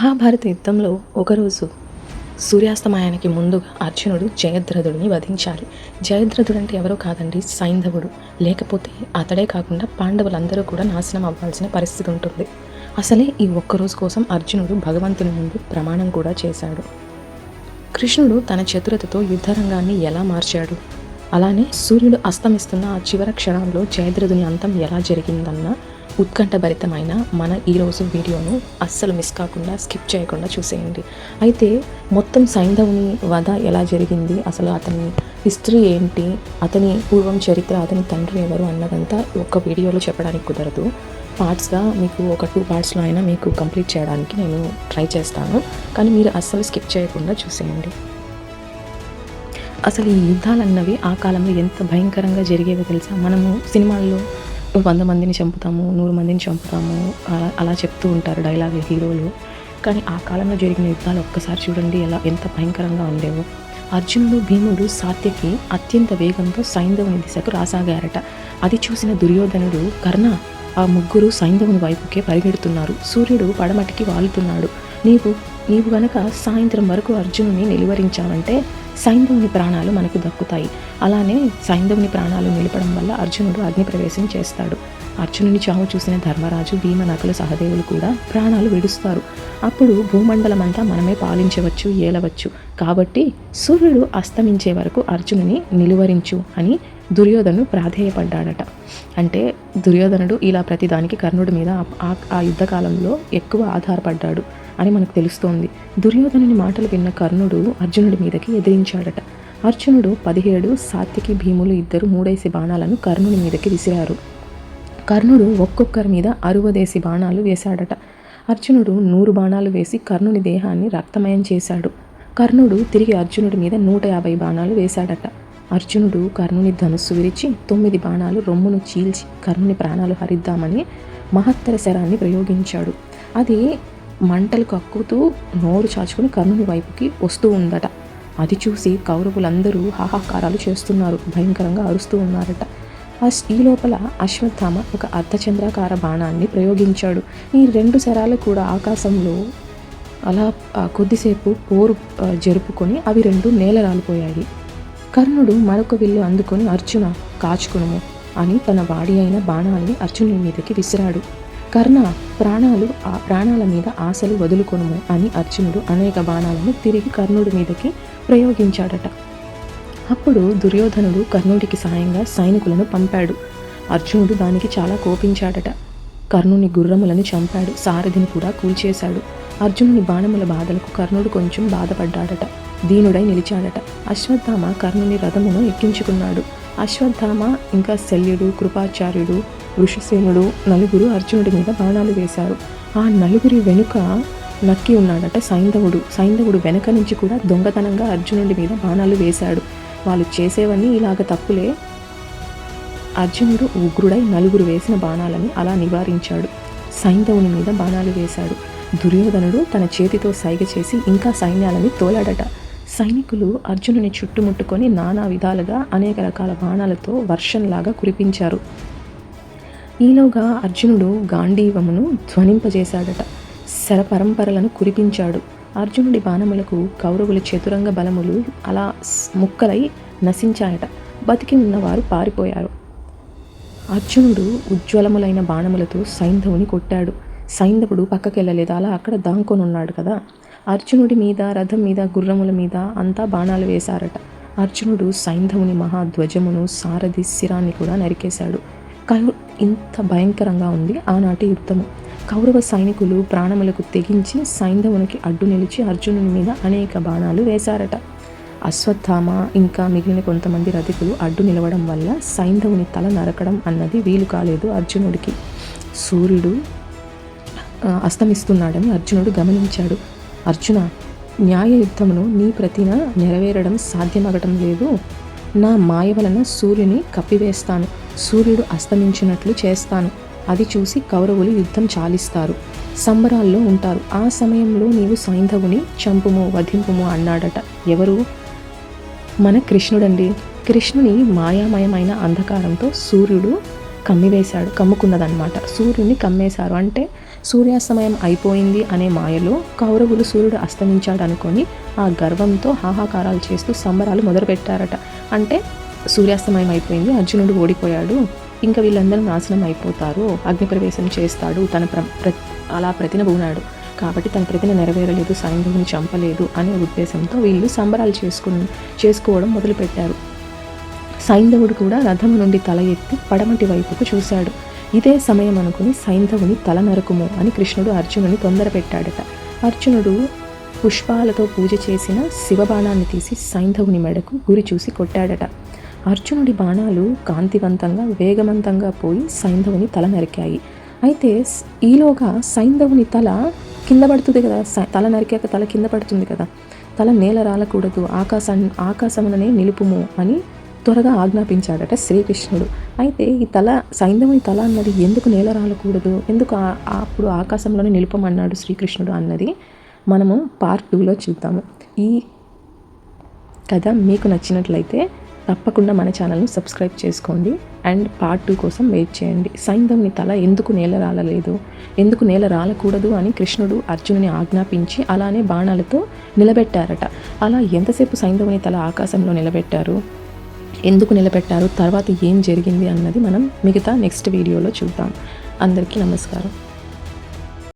మహాభారత యుద్ధంలో ఒకరోజు సూర్యాస్తమయానికి ముందుగా అర్జునుడు జయద్రథుడిని వధించాలి. జయద్రథుడు అంటే ఎవరో కాదండి సైంధవుడు. లేకపోతే అతడే కాకుండా పాండవులందరూ కూడా నాశనం అవ్వాల్సిన పరిస్థితి ఉంటుంది. అసలే ఈ ఒక్కరోజు కోసం అర్జునుడు భగవంతుని ముందు ప్రమాణం కూడా చేశాడు. కృష్ణుడు తన చతురతతో యుద్ధరంగాన్ని ఎలా మార్చాడు? అలానే సూర్యుడు అస్తమిస్తున్న ఆ చివర క్షణంలో జయద్రథుని అంతం ఎలా జరిగిందన్న ఉత్కంఠభరితమైన మన ఈరోజు వీడియోను అస్సలు మిస్ కాకుండా స్కిప్ చేయకుండా చూసేయండి. అయితే మొత్తం సైంధవుని వధ ఎలా జరిగింది? అసలు అతని హిస్టరీ ఏంటి? అతని పూర్వం చరిత్ర అతని తండ్రి ఎవరు అన్నదంతా ఒక్క వీడియోలో చెప్పడానికి కుదరదు. పార్ట్స్గా మీకు ఒక టూ పార్ట్స్లో అయినా మీకు కంప్లీట్ చేయడానికి నేను ట్రై చేస్తాను. కానీ మీరు అస్సలు స్కిప్ చేయకుండా చూసేయండి. అసలు ఈ యుద్ధాలు అన్నవి ఆ కాలంలో ఎంత భయంకరంగా జరిగేవో తెలుసా? మనము సినిమాల్లో వంద మందిని చంపుతాము నూరు మందిని చంపుతాము అలా అలా చెప్తూ ఉంటారు డైలాగ్ హీరోలు. కానీ ఆ కాలంలో జరిగిన యుద్ధాలు ఒక్కసారి చూడండి ఎలా ఎంత భయంకరంగా ఉండేవో. అర్జునుడు భీముడు సాత్యకి అత్యంత వేగంతో సైంధవుని దిశకు రాసాగారట. అది చూసిన దుర్యోధనుడు కర్ణ ఆ ముగ్గురు సైంధవుని వైపుకే పరిగెడుతున్నారు. సూర్యుడు పడమటికి వాలుతున్నాడు. నీవు నీవు గనక సాయంత్రం వరకు అర్జునుని నిలువరించావంటే సైంధవుని ప్రాణాలు మనకు దక్కుతాయి. అలానే సైంధవుని ప్రాణాలు నిలపడం వల్ల అర్జునుడు అగ్నిప్రవేశం చేస్తాడు. అర్జునుని చావు చూసిన ధర్మరాజు భీమ నకులు సహదేవులు కూడా ప్రాణాలు విడుస్తారు. అప్పుడు భూమండలం అంతా మనమే పాలించవచ్చు ఏలవచ్చు. కాబట్టి సూర్యుడు అస్తమించే వరకు అర్జునుని నిలువరించు అని దుర్యోధను ప్రాధేయపడ్డాడట. అంటే దుర్యోధనుడు ఇలా ప్రతిదానికి కర్ణుడి మీద ఆ- ఆ యుద్ధకాలంలో ఎక్కువ ఆధారపడ్డాడు. అని మనకు తెలుస్తోంది. దుర్యోధనుని మాటలు విన్న కర్ణుడు అర్జునుడి మీదకి ఎదిరించాడట. అర్జునుడు పదిహేడు సాత్యకి భీములు ఇద్దరు మూడేసి బాణాలను కర్ణుని మీదకి విసిరారు. కర్ణుడు ఒక్కొక్కరి మీద అరువదేసి బాణాలు వేశాడట. అర్జునుడు నూరు బాణాలు వేసి కర్ణుని దేహాన్ని రక్తమయం చేశాడు. కర్ణుడు తిరిగి అర్జునుడి మీద నూట యాభై బాణాలు వేశాడట. అర్జునుడు కర్ణుని ధనుస్సు విరిచి తొమ్మిది బాణాలు రొమ్మును చీల్చి కర్ణుని ప్రాణాలు హరిద్దామని మహత్తర శరాన్ని ప్రయోగించాడు. అది మంటలు కక్కుతూ నోరు చాచుకుని కర్ణుని వైపుకి వస్తూ ఉందట. అది చూసి కౌరవులందరూ హాహాకారాలు చేస్తున్నారు భయంకరంగా అరుస్తూ ఉన్నారట. ఈ లోపల అశ్వత్థామ ఒక అర్ధచంద్రాకార బాణాన్ని ప్రయోగించాడు. ఈ రెండు శరాలు కూడా ఆకాశంలో అలా కొద్దిసేపు పోరు జరుపుకొని అవి రెండు నేల రాలిపోయాయి కర్ణుడు మరొక విల్లు అందుకొని అర్జున కాచుకునుము అని తన వాడి అయిన బాణాన్ని అర్జునుడి మీదకి విసిరాడు. కర్ణ ప్రాణాలు ఆ ప్రాణాల మీద ఆశలు వదులుకొనుము అని అర్జునుడు అనేక బాణాలను తిరిగి కర్ణుడి మీదకి ప్రయోగించాడట. అప్పుడు దుర్యోధనుడు కర్ణుడికి సాయంగా సైనికులను పంపాడు. అర్జునుడు దానికి చాలా కోపించాడట. కర్ణుని గుర్రములను చంపాడు సారథిని కూడా కూల్చేశాడు. అర్జునుని బాణముల బాధలకు కర్ణుడు కొంచెం బాధపడ్డాడట. దీనుడై నిలిచాడట. అశ్వత్థామ కర్ణుని రథమును ఎక్కించుకున్నాడు. అశ్వత్థామ ఇంకా శల్యుడు కృపాచార్యుడు ఋషిసేనుడు నలుగురు అర్జునుడి మీద బాణాలు వేశారు. ఆ నలుగురి వెనుక నక్కి ఉన్నాడట సైంధవుడు. సైంధవుడు వెనక నుంచి కూడా దొంగతనంగా అర్జునుడి మీద బాణాలు వేశాడు. వాళ్ళు చేసేవన్నీ ఇలాగ తప్పులే. అర్జునుడు ఉగ్రుడై నలుగురు వేసిన బాణాలని అలా నివారించాడు. సైంధవుని మీద బాణాలు వేశాడు. దుర్యోధనుడు తన చేతితో సైగ చేసి ఇంకా సైన్యాలని తోలాడట. సైనికులు అర్జునుని చుట్టుముట్టుకొని నానా విధాలుగా అనేక రకాల బాణాలతో వర్షంలాగా కురిపించారు. ఈలోగా అర్జునుడు గాంధీవమును ధ్వనింపజేశాడట. శరపరంపరలను కురిపించాడు. అర్జునుడి బాణములకు కౌరవుల చతురంగ బలములు అలా ముక్కలై నశించాయట. బతికి ఉన్నవారు పారిపోయారు. అర్జునుడు ఉజ్వలములైన బాణములతో సైంధవుని కొట్టాడు. సైంధవుడు పక్కకెళ్ళలేదు. అలా అక్కడ దాంకొనున్నాడు కదా. అర్జునుడి మీద రథం మీద గుర్రముల మీద అంతా బాణాలు వేశారట. అర్జునుడు సైంధవుని మహాధ్వజమును సారథి శిరాన్ని కూడా నరికేశాడు. కౌ ఇంత భయంకరంగా ఉంది. ఆనాటి యుద్ధము. కౌరవ సైనికులు ప్రాణములకు తెగించి సైంధవునికి అడ్డు నిలిచి అర్జునుని మీద అనేక బాణాలు వేశారట. అశ్వత్థామ ఇంకా మిగిలిన కొంతమంది రథికులు అడ్డు నిలవడం వల్ల సైంధవుని తల నరకడం అన్నది వీలు కాలేదు అర్జునుడికి. సూర్యుడు అస్తమిస్తున్నాడని అర్జునుడు గమనించాడు. అర్జున న్యాయ యుద్ధమును నీ ప్రతిన నెరవేరడం సాధ్యమగటం లేదు. నా మాయ వలన సూర్యుని కప్పివేస్తాను. సూర్యుడు అస్తమించినట్లు చేస్తాను. అది చూసి కౌరవులు యుద్ధం చాలిస్తారు. సంబరాల్లో ఉంటారు. ఆ సమయంలో నీవు సైంధవుని చంపుము వధింపుము అన్నాడట. ఎవరు? మన కృష్ణుడండి. కృష్ణుని మాయామయమైన అంధకారంతో సూర్యుడు కమ్మివేశాడు కమ్ముకున్నదన్నమాట. సూర్యుని కమ్మేశారు. అంటే సూర్యాస్తమయం అయిపోయింది అనే మాయలో కౌరవులు సూర్యుడు అస్తమించాడు అనుకొని ఆ గర్వంతో హాహాకారాలు చేస్తూ సంబరాలు మొదలుపెట్టారట. అంటే సూర్యాస్తమయం అయిపోయింది అర్జునుడు ఓడిపోయాడు. ఇంకా వీళ్ళందరూ నాశనం అయిపోతారు. అగ్నిప్రవేశం చేస్తాడు. తన ప్ర అలా ప్రతిన ప్రతినబూనాడు కాబట్టి తన ప్రతిన నెరవేరలేదు సైంధవుని చంపలేదు అనే ఉద్దేశంతో వీళ్ళు సంబరాలు చేసుకు చేసుకోవడం మొదలుపెట్టారు. సైంధవుడు కూడా రథం నుండి తల ఎత్తి పడమటి వైపుకు చూశాడు. ఇదే సమయం అనుకుని సైంధవుని తల నరకుము అని కృష్ణుడు అర్జునుని తొందర పెట్టాడట. అర్జునుడు పుష్పాలతో పూజ చేసిన శివబాణాన్ని తీసి సైంధవుని మెడకు గురి చూసి కొట్టాడట. అర్జునుడి బాణాలు కాంతివంతంగా వేగవంతంగా పోయి సైంధవుని తల నరికాయి. అయితే ఈలోగా సైంధవుని తల కింద పడుతుంది కదా. తల నరికాక తల కింద పడుతుంది కదా. తల నేల రాలకూడదు. ఆకాశాన్ని ఆకాశముననే నిలుపుము అని త్వరగా ఆజ్ఞాపించాడట శ్రీకృష్ణుడు. అయితే ఈ తల సైంధవుని తల అన్నది ఎందుకు నేల రాలకూడదు? ఎందుకు అప్పుడు ఆకాశంలోనే నిలుపమన్నాడు శ్రీకృష్ణుడు అన్నది మనము పార్ట్ టూలో చూద్దాము. ఈ కథ మీకు నచ్చినట్లయితే తప్పకుండా మన ఛానల్ను సబ్స్క్రైబ్ చేసుకోండి. అండ్ పార్ట్ టూ కోసం వెయిట్ చేయండి. సైంధవుని తల ఎందుకు నేల రాలలేదు? ఎందుకు నేల రాలకూడదు అని కృష్ణుడు అర్జునుని ఆజ్ఞాపించి అలానే బాణాలతో నిలబెట్టారట. అలా ఎంతసేపు సైంధవుని తల ఆకాశంలో నిలబెట్టారు? ఎందుకు నిలబెట్టారు? తర్వాత ఏం జరిగింది అన్నది మనం మిగతా నెక్స్ట్ వీడియోలో చూద్దాం. అందరికీ నమస్కారం.